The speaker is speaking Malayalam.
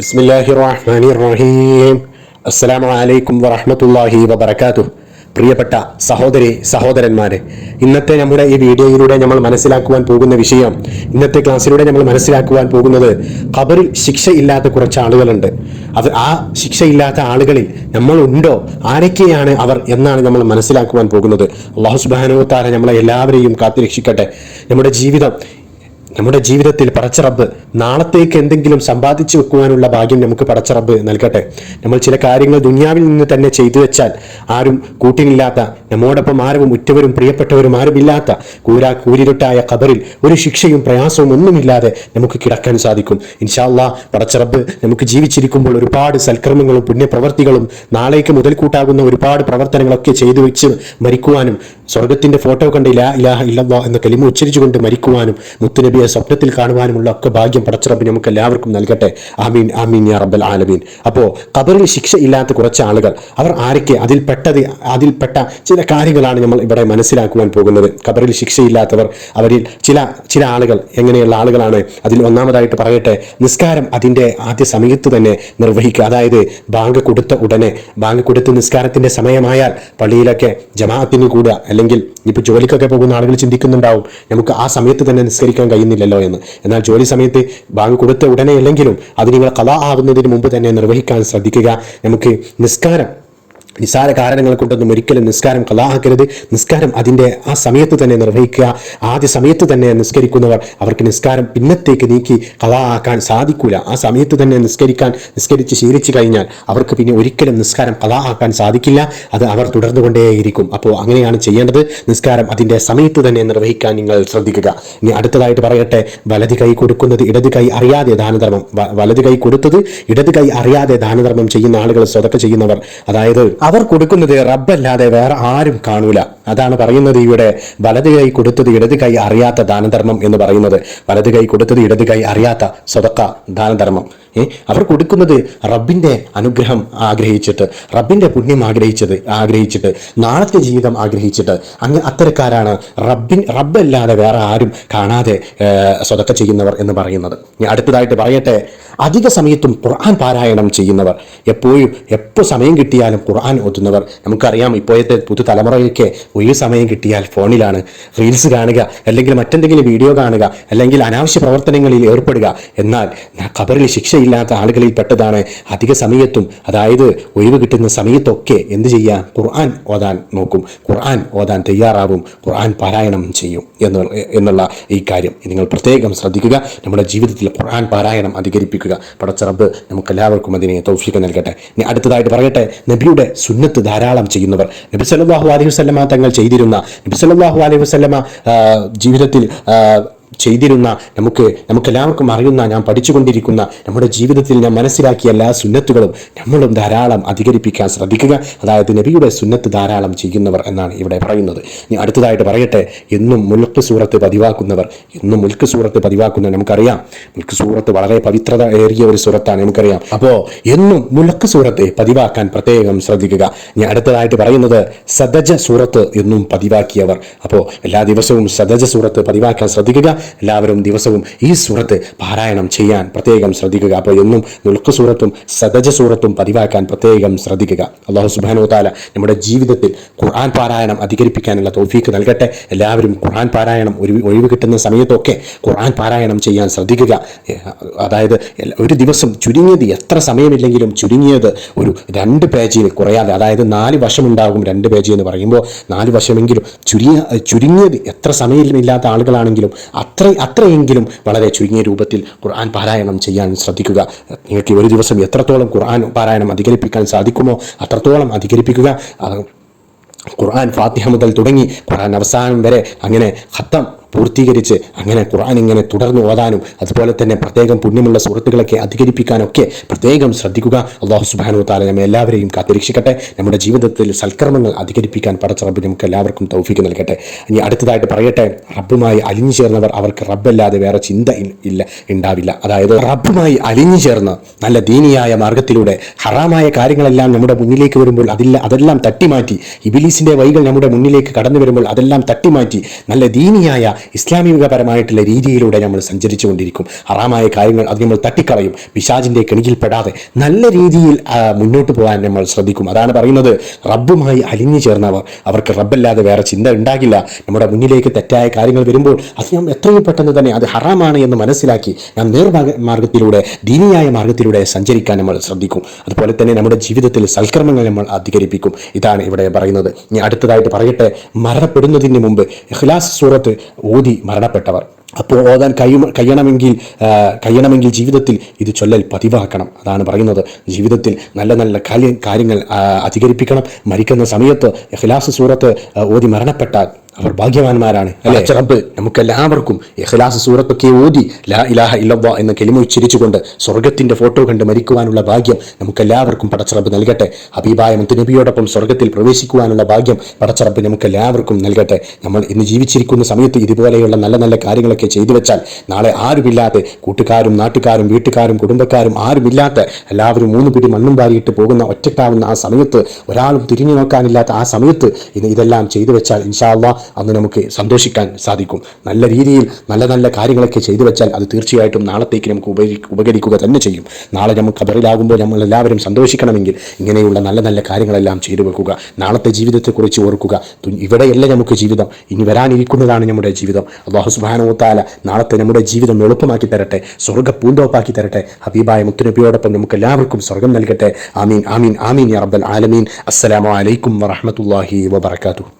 ബിസ്മില്ലാഹി റഹ്മാനി റഹീം അസ്സലാമു അലൈക്കും വബറകാതുഹു. പ്രിയപ്പെട്ട സഹോദരി സഹോദരന്മാരെ ഇന്നത്തെ നമ്മുടെ ഈ വീഡിയോയിലൂടെ നമ്മൾ മനസ്സിലാക്കുവാൻ പോകുന്ന വിഷയം ഇന്നത്തെ ക്ലാസ്സിലൂടെ നമ്മൾ മനസ്സിലാക്കുവാൻ പോകുന്നത് ഖബറിൽ ശിക്ഷയില്ലാത്ത കുറച്ച് ആളുകളുണ്ട്. അത് ആ ശിക്ഷയില്ലാത്ത ആളുകളിൽ നമ്മൾ ഉണ്ടോ ആരൊക്കെയാണ് അവർ എന്നാണ് നമ്മൾ മനസ്സിലാക്കുവാൻ പോകുന്നത്. അള്ളാഹു സുബാനോ താര നമ്മളെ എല്ലാവരെയും കാത്തുരക്ഷിക്കട്ടെ. നമ്മുടെ ജീവിതം നമ്മുടെ ജീവിതത്തിൽ പടച്ചറബ് നാളത്തേക്ക് എന്തെങ്കിലും സമ്പാദിച്ചു വെക്കുവാനുള്ള ഭാഗ്യം നമുക്ക് പടച്ചറബ് നൽകട്ടെ. നമ്മൾ ചില കാര്യങ്ങൾ ദുനിയാവിൽ നിന്ന് തന്നെ ചെയ്തു വെച്ചാൽ ആരും കൂട്ടിനില്ലാത്ത നമ്മോടൊപ്പം ആരും ഉറ്റവരും പ്രിയപ്പെട്ടവരും ആരുമില്ലാത്ത കൂരാ കൂരിരുട്ടായ ഖബറിൽ ഒരു ശിക്ഷയും പ്രയാസവും ഒന്നുമില്ലാതെ നമുക്ക് കിടക്കാൻ സാധിക്കും. ഇൻഷാല്ലാ പടച്ചറബ് നമുക്ക് ജീവിച്ചിരിക്കുമ്പോൾ ഒരുപാട് സൽക്രമങ്ങളും പുണ്യപ്രവർത്തികളും നാളേക്ക് മുതൽക്കൂട്ടാകുന്ന ഒരുപാട് പ്രവർത്തനങ്ങളൊക്കെ ചെയ്തു വെച്ച് മരിക്കുവാനും സ്വർഗത്തിന്റെ ഫോട്ടോ കണ്ട് ഇലാ ഇലാഹ ഇല്ലല്ലാ എന്ന കലിമ ഉച്ചരിച്ചുകൊണ്ട് മരിക്കുവാനും മുത്തുനബിയെ സ്വപ്നത്തിൽ കാണുവാനുമുള്ള ഒക്കെ ഭാഗ്യം പടച്ചറബ് നമുക്ക് എല്ലാവർക്കും നൽകട്ടെ. ആമീൻ ആമീൻ യാ റബ്ബൽ ആലമീൻ. അപ്പോൾ ഖബറിൽ ശിക്ഷ ഇല്ലാത്ത കുറച്ച് ആളുകൾ അവർ ആരൊക്കെ അതിൽപ്പെട്ടത് അതിൽപ്പെട്ട ചില കാര്യങ്ങളാണ് നമ്മൾ ഇവിടെ മനസ്സിലാക്കുവാൻ പോകുന്നത്. ഖബറിൽ ശിക്ഷയില്ലാത്തവർ അവരിൽ ചില ചില ആളുകൾ എങ്ങനെയുള്ള ആളുകളാണ്? അതിൽ ഒന്നാമതായിട്ട് പറയട്ടെ നിസ്കാരം അതിന്റെ ആദ്യ സമയത്ത് തന്നെ നിർവഹിക്കുക. അതായത് ബാങ്ക് കൊടുത്ത ഉടനെ ബാങ്ക് കൊടുത്ത് നിസ്കാരത്തിന്റെ സമയമായാൽ പള്ളിയിലൊക്കെ ജമാഅത്തിന് കൂടുക. അല്ലെങ്കിൽ ഇപ്പോൾ ജോലിക്കൊക്കെ പോകുന്ന ആളുകൾ ചിന്തിക്കുന്നുണ്ടാവും. നമുക്ക് ആ സമയത്ത് തന്നെ നിസ്കരിക്കാൻ കഴിയുന്നില്ലല്ലോ എന്ന്. എന്നാൽ ജോലി സമയത്ത് ബാങ്ക് കൊടുത്ത ഉടനെ അല്ലെങ്കിലും അത് നിങ്ങൾ കഥ ആകുന്നതിന് മുമ്പ് തന്നെ നിർവഹിക്കാൻ ശ്രദ്ധിക്കുക. നമുക്ക് നിസ്കാരം നിസ്സാര കാരണങ്ങൾ കൊണ്ടൊന്നും ഒരിക്കലും നിസ്കാരം കലാഹക്കരുത്. നിസ്കാരം അതിന്റെ ആ സമയത്ത് തന്നെ നിർവഹിക്കുക. ആദ്യ സമയത്ത് തന്നെ നിസ്കരിക്കുന്നവർ അവർക്ക് നിസ്കാരം പിന്നത്തേക്ക് നീക്കി കലാഹാക്കാൻ സാധിക്കൂല. ആ സമയത്ത് തന്നെ നിസ്കരിക്കാൻ നിസ്കരിച്ച് ശീലിച്ചു കഴിഞ്ഞാൽ അവർക്ക് പിന്നെ ഒരിക്കലും നിസ്കാരം കലാഹാക്കാൻ സാധിക്കില്ല. അത് അവർ തുടർന്നുകൊണ്ടേയിരിക്കും. അപ്പോൾ അങ്ങനെയാണ് ചെയ്യേണ്ടത്. നിസ്കാരം അതിന്റെ സമയത്ത് തന്നെ നിർവഹിക്കാൻ നിങ്ങൾ ശ്രദ്ധിക്കുക. ഇനി അടുത്തതായിട്ട് പറയട്ടെ. വലത് കൈ കൊടുക്കുന്നത് ഇടത് കൈ അറിയാതെ ദാനധർമ്മം. വലത് കൈ കൊടുത്തത് ഇടത് കൈ അറിയാതെ ദാനധർമ്മം ചെയ്യുന്ന ആളുകൾ സ്വതക്ക ചെയ്യുന്നവർ. അതായത് അവർ കൊടുക്കുന്നത് റബ്ബല്ലാതെ വേറെ ആരും കാണൂല. അതാണ് പറയുന്നത് ഇവിടെ വലത് കൈ കൊടുത്തത് ഇടത് കൈ അറിയാത്ത ദാനധർമ്മം എന്ന് പറയുന്നത്. വലത് കൈ കൊടുത്തത് ഇടത് കൈ അറിയാത്ത സ്വതക്ക ദാനധർമ്മം. ഏ അവർ കൊടുക്കുന്നത് റബ്ബിന്റെ അനുഗ്രഹം ആഗ്രഹിച്ചിട്ട് റബ്ബിന്റെ പുണ്യം ആഗ്രഹിച്ചത് ആഗ്രഹിച്ചിട്ട് നാളത്തെ ജീവിതം ആഗ്രഹിച്ചിട്ട്. അങ്ങ് അത്തരക്കാരാണ് റബ്ബിൻ റബ്ബല്ലാതെ വേറെ ആരും കാണാതെ സ്വതക്ക ചെയ്യുന്നവർ എന്ന് പറയുന്നത്. അടുത്തതായിട്ട് പറയട്ടെ അധിക സമയത്തും ഖുർആൻ പാരായണം ചെയ്യുന്നവർ എപ്പോഴും എപ്പോൾ സമയം കിട്ടിയാലും ഖുർആൻ ഓതുന്നവർ. നമുക്കറിയാം ഇപ്പോഴത്തെ പുതുതലമുറയൊക്കെ ഒരു സമയം കിട്ടിയാൽ ഫോണിലാണ് റീൽസ് കാണുക അല്ലെങ്കിൽ മറ്റെന്തെങ്കിലും വീഡിയോ കാണുക അല്ലെങ്കിൽ അനാവശ്യ പ്രവർത്തനങ്ങളിൽ ഏർപ്പെടുക. എന്നാൽ ഖബറിൽ ശിക്ഷയില്ലാത്ത ആളുകളിൽ പെട്ടതാണ് അധിക സമയത്തും അതായത് ഒഴിവ് കിട്ടുന്ന സമയത്തൊക്കെ എന്ത് ചെയ്യാം? ഖുർആൻ ഓതാൻ നോക്കും. ഖുർആൻ ഓതാൻ തയ്യാറാവും. ഖുർആൻ പാരായണം ചെയ്യും എന്ന് എന്നുള്ള ഈ കാര്യം. നിങ്ങൾ പ്രത്യേകം ശ്രദ്ധിക്കുക. നമ്മുടെ ജീവിതത്തിൽ ഖുർആൻ പാരായണം അധികരിപ്പിക്കുക. പടച്ചറബ് നമുക്ക് എല്ലാവർക്കും അതിനെ തൗഫീഖ് നൽകട്ടെ. ഇനി അടുത്തതായിട്ട് പറയട്ടെ നബിയുടെ സുന്നത്ത് ധാരാളം ചെയ്യുന്നവർ. നബി സല്ലല്ലാഹു അലൈഹി വസല്ലമ തങ്ങൾ ചെയ്തിരുന്ന നബി സല്ലല്ലാഹു അലൈഹി വസല്ലമ ജീവിതത്തിൽ ചെയ്തിരുന്ന നമുക്ക് നമുക്കെല്ലാവർക്കും അറിയുന്ന ഞാൻ പഠിച്ചുകൊണ്ടിരിക്കുന്ന നമ്മുടെ ജീവിതത്തിൽ ഞാൻ മനസ്സിലാക്കിയ എല്ലാ സുന്നത്തുകളും നമ്മളും ധാരാളം അധികരിപ്പിക്കാൻ ശ്രദ്ധിക്കുക. അതായത് നബിയുടെ സുന്നത്ത് ധാരാളം ചെയ്യുന്നവർ എന്നാണ് ഇവിടെ പറയുന്നത്. ഇനി അടുത്തതായിട്ട് പറയട്ടെ എന്നും മുൽക്ക് സൂറത്ത് പതിവാക്കുന്നവർ എന്നും മുൽക്ക് സൂറത്ത് പതിവാക്കുന്ന നമുക്കറിയാം. മുൽക്ക് സൂറത്ത് വളരെ പവിത്രത ഏറിയ ഒരു സൂറത്താണ് നമുക്കറിയാം. അപ്പോൾ എന്നും മുലക്ക് സൂറത്തെ പതിവാക്കാൻ പ്രത്യേകം ശ്രദ്ധിക്കുക. ഇനി അടുത്തതായിട്ട് പറയുന്നത് സദജ സൂറത്ത് എന്നും പതിവാക്കിയവർ. അപ്പോൾ എല്ലാ ദിവസവും സദജ സൂറത്ത് പതിവാക്കാൻ ശ്രദ്ധിക്കുക. എല്ലാവരും ദിവസവും ഈ സൂറത്ത് പാരായണം ചെയ്യാൻ പ്രത്യേകം ശ്രദ്ധിക്കുക. അപ്പോൾ എന്നും നുൾക്ക് സൂറത്തും സദജ സൂറത്തും പതിവാക്കാൻ പ്രത്യേകം ശ്രദ്ധിക്കുക. അള്ളാഹു സുബാനോ താല നമ്മുടെ ജീവിതത്തിൽ ഖുർആൻ പാരായണം അധികരിപ്പിക്കാനുള്ള തോഫീക്ക് നൽകട്ടെ. എല്ലാവരും ഖുർആൻ പാരായണം ഒരു ഒഴിവ് കിട്ടുന്ന സമയത്തൊക്കെ ഖുർആൻ പാരായണം ചെയ്യാൻ ശ്രദ്ധിക്കുക. അതായത് ഒരു ദിവസം ചുരുങ്ങിയത് എത്ര സമയമില്ലെങ്കിലും ചുരുങ്ങിയത് ഒരു രണ്ട് പേജിന് കുറയാതെ അതായത് നാല് വശമുണ്ടാകും രണ്ട് പേജ് എന്ന് പറയുമ്പോൾ നാല് വശമെങ്കിലും ചുരുങ്ങിയ ചുരുങ്ങിയത് എത്ര സമയമില്ലാത്ത ആളുകളാണെങ്കിലും അത്ര അത്രയെങ്കിലും വളരെ ചുരുങ്ങിയ രൂപത്തിൽ ഖുർആൻ പാരായണം ചെയ്യാൻ ശ്രദ്ധിക്കുക. നിങ്ങൾക്ക് ഒരു ദിവസം എത്രത്തോളം ഖുർആൻ പാരായണം അധികരിപ്പിക്കാൻ സാധിക്കുമോ അത്രത്തോളം അധികരിപ്പിക്കുക. ഖുർആൻ ഫാത്തിഹ മുതൽ തുടങ്ങി ഖുർആൻ അവസാനം വരെ അങ്ങനെ ഖത്തം പൂർത്തീകരിച്ച് അങ്ങനെ ഖുർആൻ ഇങ്ങനെ തുടർന്ന് ഓതാനും അതുപോലെ തന്നെ പ്രത്യേകം പുണ്യമുള്ള സുഹൃത്തുക്കളൊക്കെ അധികരിപ്പിക്കാനൊക്കെ പ്രത്യേകം ശ്രദ്ധിക്കുക. അള്ളാഹു സുബാനു താല നമ്മെ എല്ലാവരെയും കാത്തിരക്ഷിക്കട്ടെ. നമ്മുടെ ജീവിതത്തിൽ സൽക്കർമ്മങ്ങൾ അധികരിപ്പിക്കാൻ പടച്ച റബ്ബ് നമുക്ക് എല്ലാവർക്കും തൗഫീക്ക് നൽകട്ടെ. ഇനി അടുത്തതായിട്ട് പറയട്ടെ. റബ്ബുമായി അലിഞ്ഞു ചേർന്നവർ അവർക്ക് റബ്ബല്ലാതെ വേറെ ചിന്ത ഇല്ല ഉണ്ടാവില്ല. അതായത് റബ്ബുമായി അലിഞ്ഞു ചേർന്ന് നല്ല ദീനിയായ മാർഗത്തിലൂടെ ഹറാമായ കാര്യങ്ങളെല്ലാം നമ്മുടെ മുന്നിലേക്ക് വരുമ്പോൾ അതില്ല അതെല്ലാം തട്ടിമാറ്റി. ഇബിലീസിന്റെ വൈകൾ നമ്മുടെ മുന്നിലേക്ക് കടന്നു വരുമ്പോൾ അതെല്ലാം തട്ടിമാറ്റി. നല്ല ദീനിയായ ഇസ്ലാമികപരമായിട്ടുള്ള രീതിയിലൂടെ നമ്മൾ സഞ്ചരിച്ചു കൊണ്ടിരിക്കും ഹറാമായ കാര്യങ്ങൾ അത് നമ്മൾ തട്ടിക്കളയും. പിശാജിന്റെ കെണിയിൽപ്പെടാതെ നല്ല രീതിയിൽ മുന്നോട്ട് പോകാൻ നമ്മൾ ശ്രദ്ധിക്കും. അതാണ് പറയുന്നത് റബ്ബുമായി അലിഞ്ഞു ചേർന്നവർ. അവർക്ക് റബ്ബല്ലാതെ വേറെ ചിന്ത ഉണ്ടാകില്ല. നമ്മുടെ മുന്നിലേക്ക് തെറ്റായ കാര്യങ്ങൾ വരുമ്പോൾ അത് നാം എത്രയും പെട്ടെന്ന് തന്നെ അത് ഹറാമാണ് എന്ന് മനസ്സിലാക്കി നാം നേർമാർഗ മാർഗത്തിലൂടെ ദീനിയായ മാർഗത്തിലൂടെ സഞ്ചരിക്കാൻ നമ്മൾ ശ്രദ്ധിക്കും. അതുപോലെ തന്നെ നമ്മുടെ ജീവിതത്തിൽ സൽക്കർമ്മങ്ങൾ നമ്മൾ അധികരിപ്പിക്കും. ഇതാണ് ഇവിടെ പറയുന്നത്. ഇനി അടുത്തതായിട്ട് പറയട്ടെ. മരണപ്പെടുന്നതിന് മുമ്പ് ഇഖ്ലാസ് സൂറത്ത് ഓതി മരണപ്പെട്ടവർ. അപ്പോൾ ഓതാൻ കഴിയും കഴിയണമെങ്കിൽ കഴിയണമെങ്കിൽ ജീവിതത്തിൽ ഇത് ചൊല്ലൽ പതിവാക്കണം. അതാണ് പറയുന്നത്. ജീവിതത്തിൽ നല്ല നല്ല കാര്യ കാര്യങ്ങൾ അധികരിപ്പിക്കണം. മരിക്കുന്ന സമയത്ത് ഖിലാസ് സൂറത്ത് ഓതി മരണപ്പെട്ടാൽ അവർ ഭാഗ്യവാന്മാരാണ് അല്ലെ? റബ്ബ് നമുക്കെല്ലാവർക്കും ഇഖ്ലാസ് സൂറത്തൊക്കെ ഓതി ലാ ഇലാഹ ഇല്ലല്ലാ എന്ന കെളിമ ഉച്ചരിച്ചുകൊണ്ട് സ്വർഗത്തിന്റെ ഫോട്ടോ കണ്ട് മരിക്കുവാനുള്ള ഭാഗ്യം നമുക്കെല്ലാവർക്കും പടച്ചറബ് നൽകട്ടെ. ഹബീബായ മുത്തുനബിയോടൊപ്പം സ്വർഗത്തിൽ പ്രവേശിക്കുവാനുള്ള ഭാഗ്യം പടച്ചറബ് നമുക്കെല്ലാവർക്കും നൽകട്ടെ. നമ്മൾ ഇന്ന് ജീവിച്ചിരിക്കുന്ന സമയത്ത് ഇതുപോലെയുള്ള നല്ല നല്ല കാര്യങ്ങളൊക്കെ ചെയ്തു വെച്ചാൽ നാളെ ആരുമില്ലാതെ കൂട്ടുകാരും നാട്ടുകാരും വീട്ടുകാരും കുടുംബക്കാരും ആരുമില്ലാത്ത എല്ലാവരും മൂന്ന് പിടി മണ്ണും വാരിയിട്ട് പോകുന്ന ഒറ്റക്കാവുന്ന ആ സമയത്ത് ഒരാളും തിരിഞ്ഞു നോക്കാനില്ലാത്ത ആ സമയത്ത് ഇന്ന് ഇതെല്ലാം ചെയ്തു വെച്ചാൽ ഇൻഷാല്ല അന്ന് നമുക്ക് സന്തോഷിക്കാൻ സാധിക്കും. നല്ല രീതിയിൽ നല്ല നല്ല കാര്യങ്ങളൊക്കെ ചെയ്തു വെച്ചാൽ അത് തീർച്ചയായിട്ടും നാളത്തേക്ക് നമുക്ക് ഉപകരിക്കുക തന്നെ ചെയ്യും. നാളെ നമുക്ക് അതറിലാകുമ്പോൾ നമ്മൾ എല്ലാവരും സന്തോഷിക്കണമെങ്കിൽ ഇങ്ങനെയുള്ള നല്ല നല്ല കാര്യങ്ങളെല്ലാം ചെയ്തു വെക്കുക. നാളത്തെ ജീവിതത്തെക്കുറിച്ച് ഓർക്കുക. ഇവിടെയല്ല നമുക്ക് ജീവിതം. ഇനി വരാനിരിക്കുന്നതാണ് നമ്മുടെ ജീവിതം. അള്ളാഹു സുബാനോത്താല നാളത്തെ നമ്മുടെ ജീവിതം എളുപ്പമാക്കി തരട്ടെ. സ്വർഗ പൂന്തോപ്പാക്കി തരട്ടെ. ഹബീബായ മുത്തുനബിയോടൊപ്പം നമുക്ക് എല്ലാവർക്കും സ്വർഗം നൽകട്ടെ. ആമീൻ ആമീൻ ആമീൻ യാ റബ്ബൽ ആലമീൻ. അസ്സലാമു അലൈക്കും വറഹ്മത്തുള്ളാഹി വബറകാതുഹു.